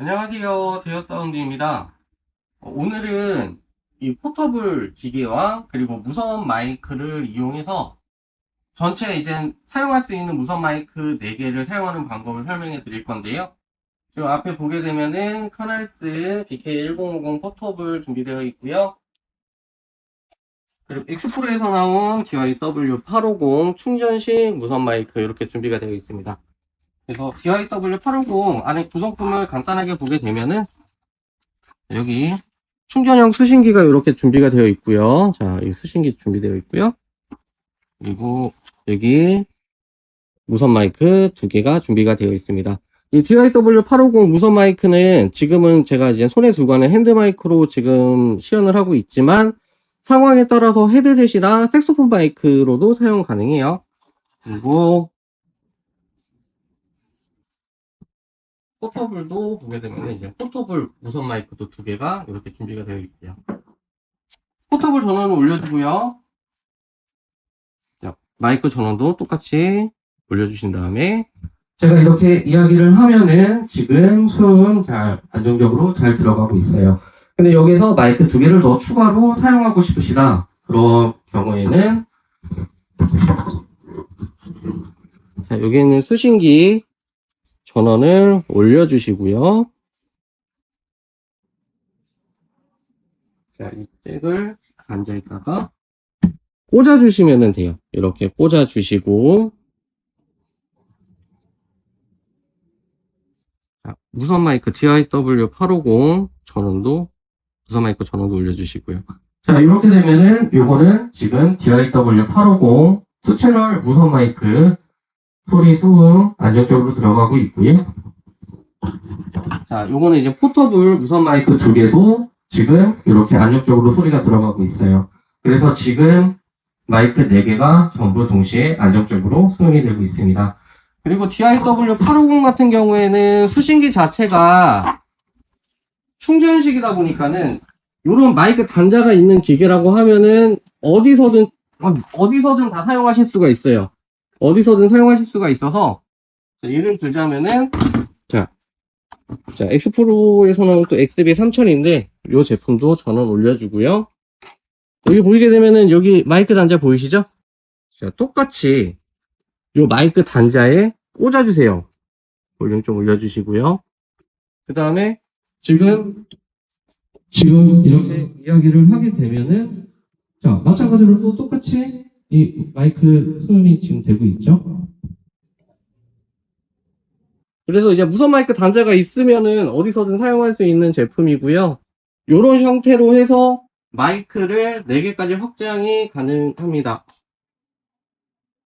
안녕하세요. 대여 사운드입니다. 어, 오늘은 이 포터블 기계와 그리고 무선 마이크를 이용해서 전체 이제 사용할 수 있는 무선 마이크 4개를 사용하는 방법을 설명해 드릴 건데요. 지금 앞에 보게 되면은 카날스 BK1050 포터블 준비되어 있고요. 그리고 엑스프로에서 나온 DYW850 충전식 무선 마이크 이렇게 준비가 되어 있습니다. 그래서 DIW850 안에 구성품을 간단하게 보게 되면은 여기 충전형 수신기가 이렇게 준비가 되어 있고요. 자, 이 수신기 준비되어 있고요. 그리고 여기 무선 마이크 두 개가 준비가 되어 있습니다. 이 DIW850 무선 마이크는 지금은 제가 이제 손에 두고 가는 핸드 마이크로 지금 시연을 하고 있지만 상황에 따라서 헤드셋이나 색소폰 마이크로도 사용 가능해요. 그리고 포터블도 보게 되면 이제 포터블 무선 마이크도 두 개가 이렇게 준비가 되어 있고요. 포터블 전원을 올려주고요. 자, 마이크 전원도 똑같이 올려주신 다음에 제가 이렇게 이야기를 하면은 지금 수음 잘 안정적으로 잘 들어가고 있어요. 근데 여기서 마이크 두 개를 더 추가로 사용하고 싶으시다. 그런 경우에는 자, 여기는 수신기 전원을 올려주시고요. 자, 이 잭을 앉아있다가 꽂아주시면 돼요. 이렇게 꽂아주시고 자, 무선 마이크 DIW850 전원도 무선 마이크 전원도 올려주시고요. 자, 이렇게 되면은 요거는 지금 DIW850 2채널 무선 마이크 소리 소음 안정적으로 들어가고 있고요. 자, 요거는 이제 포터블 무선 마이크 두 개도 지금 이렇게 안정적으로 소리가 들어가고 있어요. 그래서 지금 마이크 네 개가 전부 동시에 안정적으로 수용이 되고 있습니다. 그리고 DIW850 같은 경우에는 수신기 자체가 충전식이다 보니까는 요런 마이크 단자가 있는 기계라고 하면은 어디서든 어디서든 다 사용하실 수가 있어요. 어디서든 사용하실 수가 있어서 자, 예를 들자면은 자, 자 엑스프로에서는 또 XB 3000인데 이 제품도 전원 올려주고요. 여기 보이게 되면은 여기 마이크 단자 보이시죠? 자, 똑같이 이 마이크 단자에 꽂아주세요. 볼륨 좀 올려주시고요. 그 다음에 지금 지금 이렇게 이야기를 하게 되면은 자 마찬가지로 또 똑같이 이 마이크 소음이 지금 되고 있죠. 그래서 이제 무선 마이크 단자가 있으면은 어디서든 사용할 수 있는 제품이고요. 이런 형태로 해서 마이크를 4개까지 확장이 가능합니다.